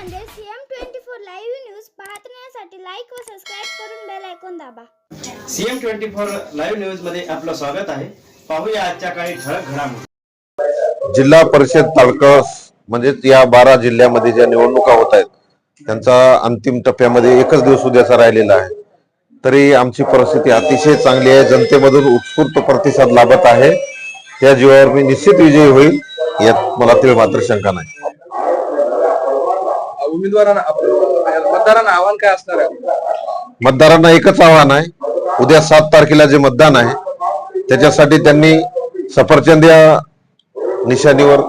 CM twenty four live news पाहण्यासाठी like व subscribe करून बेल ऐकून दाबा. सीएम ट्वेंटी फोर लाईव्ह न्यूजमध्ये आपलं स्वागत आहे. पाहूया आजच्या काही ठळक घडामोडी. जिल्हा परिषद तालुकास म्हणजे या बारा जिल्ह्यामध्ये ज्या निवडणुका होत आहेत त्यांचा अंतिम टप्प्यामध्ये एकच दिवस उद्याचा राहिलेला आहे. तरी आमची परिस्थिती अतिशय चांगली आहे. जनतेमधून उत्स्फूर्त प्रतिसाद लाभत आहे. त्या जीवावर मी निश्चित विजयी होईल यात मला ते मात्र शंका नाही. उमेदवारांना मतदारांना आव्हान काय असणार आहे? मतदारांना एकच आव्हान आहे. उद्या सात तारखेला जे मतदान आहे त्याच्यासाठी त्यांनी सफरचंद या निशाणीवर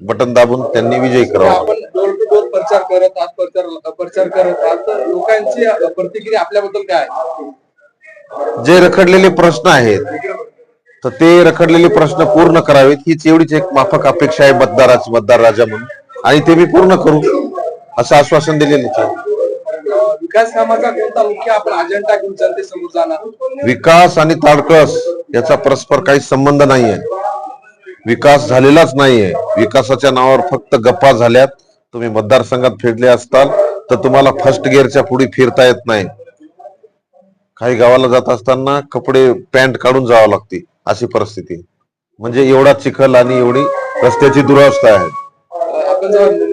बटन दाबून त्यांनी विजयी करावा. आपण डोर टू डोर प्रचार करत आहात प्रचार प्रचार करत आहात तर लोकांची प्रतिक्रिया आपल्याबद्दल काय आहे? जे रखडलेले प्रश्न आहेत तर ते रखडलेले प्रश्न पूर्ण करावेत. हीच एवढीच एक माफक अपेक्षा आहे मतदाराची मतदार राजा म्हणून. आणि ते मी पूर्ण करू. असं आश्वासन आहे अं, विकास कामाचा कोणता मुख्य आपण अजेंडा घेऊन जनतेसमोर जाणार? विकास आणि ताडकळस याचा परस्पर काही संबंध नाहीये. विकास झालेलाच नाहीये. विकासाच्या नावावर फक्त गप्पा झाल्यात. तुम्ही मतदारसंघात फिरले असताल तर तुम्हाला फर्स्ट गिअरच्या पुढे फिरता येत नाही. काही गावाला जात असताना कपडे पॅन्ट काढून जावं लागते अशी परिस्थिती. म्हणजे एवढा चिखल आणि एवढी रस्त्याची दुरावस्था आहे. आपण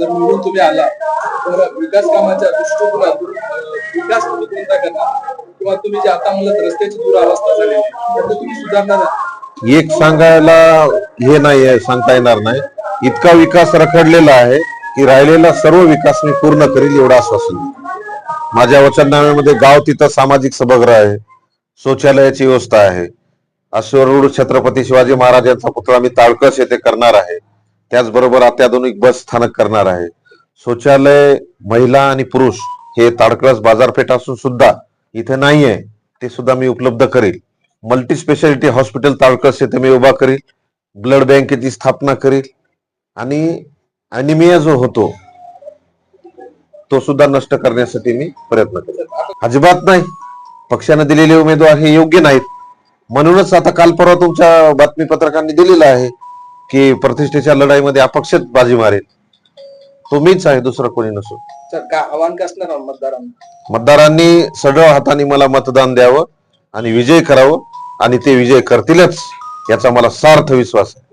जर निवडून तुम्ही आला तर विकास कामाच्या दृष्टिकोनातून विकास तुम्ही कोणता करणार किंवा तुम्ही जे आता म्हणलं रस्त्याची दुरावस्था झाली तर तुम्ही सुधारणार एक सांगायला हे नाही सांगता येणार नाही. इतका विकास रखडलेला आहे की राहिलेला सर्व विकास मी पूर्ण करील एवढं आश्वासन माझ्या वचननाम्यामध्ये गाव तिथं सामाजिक सभागृह आहे शौचालयाची व्यवस्था आहे. अश्वरूढ छत्रपती शिवाजी महाराजांचा पुतळा मी ताळकस येथे करणार आहे. त्याचबरोबर अत्याधुनिक बस स्थानक करणार आहे. शौचालय महिला आणि पुरुष हे ताडकळस बाजारपेठ असून सुद्धा इथे नाहीये ते सुद्धा मी उपलब्ध करेल. मल्टी स्पेशालिटी हॉस्पिटल ताडकळस येथे मी उभा करील. ब्लड बँकेची स्थापना करील. आणि अनिमिया जो होतो तो सुद्धा नष्ट करण्यासाठी मी प्रयत्न करेल. अजिबात नाही. पक्षाने दिलेले उमेदवार हे योग्य नाहीत. म्हणूनच आता काल परवा तुमच्या बातमीपत्रकांनी दिलेलं आहे की प्रतिष्ठेच्या लढाईमध्ये अपक्षच बाजी मारेल. तो मीच आहे दुसरं कोणी नसो. तर काय आव्हान असणार आहे मतदारांना? मतदारांनी सढळ हाताने मला मतदान द्यावं आणि विजय करावं आणि ते विजय करतीलच याचा मला सार्थ विश्वास आहे.